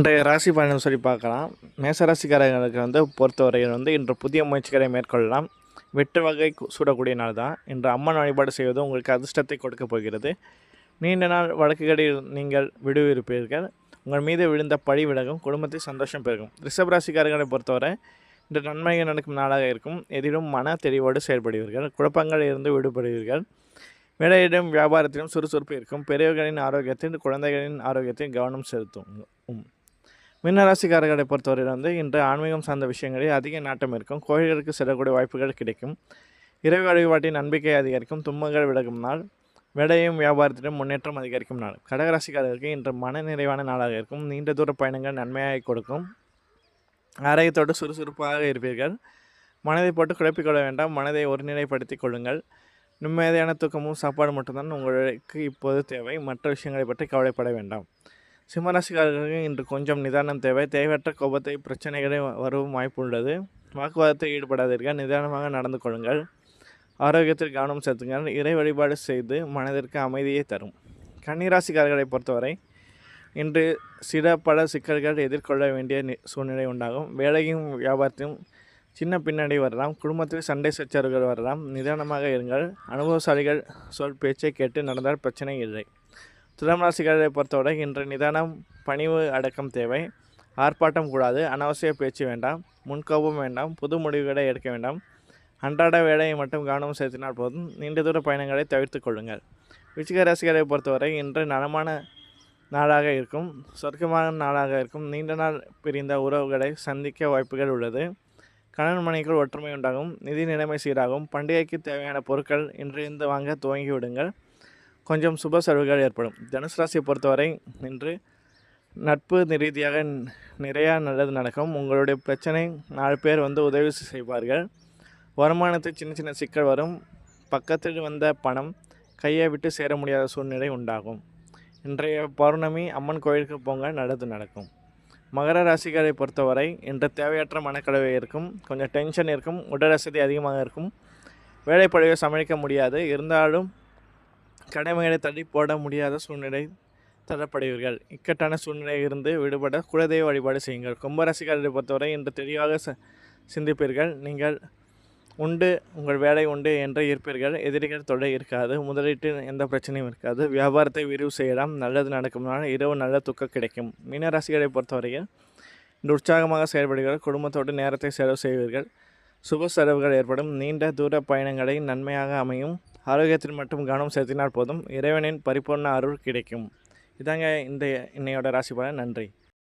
இன்றைய ராசி பயணம் சொல்லி பார்க்கலாம். மேசராசிக்காரர்களுக்கு வந்து பொறுத்தவரையில் வந்து இன்று புதிய முயற்சிகளை மேற்கொள்ளலாம். வெட்டு வகை சூடக்கூடிய நாள் தான். இன்று அம்மன் வழிபாடு செய்வது உங்களுக்கு அதிர்ஷ்டத்தை கொடுக்கப் போகிறது. நீண்ட நாள் வழக்குகளில் நீங்கள் விடுவிருப்பீர்கள். உங்கள் மீது விழுந்த பழி விலகும் குடும்பத்தில் சந்தோஷம் பெருகும். ரிஷபராசிக்காரர்களை பொறுத்தவரை இன்று நன்மைகள் நடக்கும் நாளாக இருக்கும். எதிலும் மன தெளிவோடு செயல்படுவீர்கள். குழப்பங்களில் இருந்து விடுபடுவீர்கள். வேலையிடம் வியாபாரத்திலும் சுறுசுறுப்பு இருக்கும். பெரியவர்களின் ஆரோக்கியத்தில் குழந்தைகளின் ஆரோக்கியத்தில் கவனம் செலுத்தும் மின்னராசிக்காரர்களை பொறுத்தவரையில் வந்து இன்று ஆன்மீகம் சார்ந்த விஷயங்களில் அதிக நாட்டம் இருக்கும். கோயில்களுக்கு செல்லக்கூடிய வாய்ப்புகள் கிடைக்கும். இறை வழிபாட்டின் நம்பிக்கை அதிகரிக்கும். துன்பங்கள் விலகும் நாள். விடையும் வியாபாரத்திலும் முன்னேற்றம் அதிகரிக்கும் நாள். கடகராசிக்காரர்களுக்கு இன்று மன நிறைவான நாளாக இருக்கும். நீண்ட தூர பயணங்கள் நன்மையாக கொடுக்கும். ஆரோக்கியத்தோடு சுறுசுறுப்பாக இருப்பீர்கள். மனதை போட்டு குழப்பிக்கொள்ள வேண்டாம். மனதை ஒருநிலைப்படுத்திக் கொள்ளுங்கள். நிம்மதியான தூக்கமும் சாப்பாடு மட்டும்தான் உங்களுக்கு இப்போது தேவை. மற்ற விஷயங்களை பற்றி கவலைப்பட வேண்டாம். சிம்மராசிக்காரர்களுக்கு இன்று கொஞ்சம் நிதானம் தேவை. தேவையற்ற கோபத்தை பிரச்சனைகளை வரவும் வாய்ப்பு உள்ளது. வாக்குவாதத்தில் ஈடுபடாதீர்கள். நிதானமாக நடந்து கொள்ளுங்கள். ஆரோக்கியத்தில் கவனம் செலுத்துங்கள். இறை வழிபாடு செய்து மனதிற்கு அமைதியை தரும். கன்னிராசிக்காரர்களை பொறுத்தவரை இன்று சில பல சிக்கல்கள் எதிர்கொள்ள வேண்டிய சூழ்நிலை உண்டாகும். வேலையும் வியாபாரத்தையும் சின்ன பின்னடை வரலாம். குடும்பத்தில் சண்டை சச்சரவுகள் வரலாம். நிதானமாக இருங்கள். அனுபவசாலிகள் சொல் பேச்சை கேட்டு நடந்தால் பிரச்சனை இல்லை. துலாம் ராசிக்காரரை பொறுத்தவரை இன்று நிதானம் பணிவு அடக்கம் தேவை. ஆர்ப்பாட்டம் கூடாது. அனாவசிய பேச்சு வேண்டாம். முன்கோபம் வேண்டாம். புது முடிவுகளை எடுக்க வேண்டாம். அன்றாட வேலையை மட்டும் கவனம் செலுத்தினால் போதும். நீண்ட தூர பயணங்களை தவிர்த்து கொள்ளுங்கள். விச்சிக ராசிகளை பொறுத்தவரை இன்று நலமான நாளாக இருக்கும். சொர்க்கமான நாளாக இருக்கும். நீண்ட நாள் பிரிந்த உறவுகளை சந்திக்க வாய்ப்புகள் உள்ளது. கணவன் மனைக்குள் ஒற்றுமை உண்டாகும். நிதி நிலைமை சீராகும். பண்டிகைக்கு தேவையான பொருட்கள் இன்று இருந்து வாங்க துவங்கி விடுங்கள் கொஞ்சம் சுப செலவுகள் ஏற்படும். தனுசு ராசியை பொறுத்தவரை இன்று நட்பு ரீதியாக நிறையா நல்லது நடக்கும். உங்களுடைய பிரச்சனை நாலு பேர் வந்து உதவி செய்வார்கள். வருமானத்தில் சின்ன சின்ன சிக்கல் வரும். பக்கத்தில் வந்த பணம் கையை விட்டு சேர முடியாத சூழ்நிலை உண்டாகும். இன்றைய பௌர்ணமி அம்மன் கோயிலுக்கு போங்க நல்லது நடக்கும். மகர ராசிகளை பொறுத்தவரை இன்று தேவையற்ற மனக்கலவை இருக்கும். கொஞ்சம் டென்ஷன் இருக்கும். உடல் வசதி அதிகமாக இருக்கும். வேலைப்பழுவை சமாளிக்க முடியாது. இருந்தாலும் கடமைகளை தள்ளி போட முடியாத சூழ்நிலை தரப்படுவீர்கள் இக்கட்டான சூழ்நிலையில் இருந்து விடுபட குலதெய்வ வழிபாடு செய்யுங்கள். கும்பராசிக்காரரை பொறுத்தவரை இன்று தெளிவாக ச- சிந்திப்பீர்கள். நீங்கள் உண்டு உங்கள் வேலை உண்டு என்று இருப்பீர்கள். எதிரிகள் தொல்லை இருக்காது. முதலீட்டில் எந்த பிரச்சனையும் இருக்காது. வியாபாரத்தை விரிவு செய்யலாம். நல்லது நடக்கும் நாள் இரவு நல்ல துக்கம் கிடைக்கும். மீனராசிகளை பொறுத்தவரையில் இன்று உற்சாகமாக செயல்படுவீர்கள். குடும்பத்தோடு நேரத்தை செலவு செய்வீர்கள். சுப செலவுகள் ஏற்படும். நீண்ட தூர பயணங்களை நன்மையாக அமையும். ஆரோக்கியத்தில் மட்டும் கவனம் செலுத்தினால் போதும். இறைவனின் பரிபூர்ண அருள் கிடைக்கும். இதாங்க இந்த இன்னையோட ராசி பலன். நன்றி.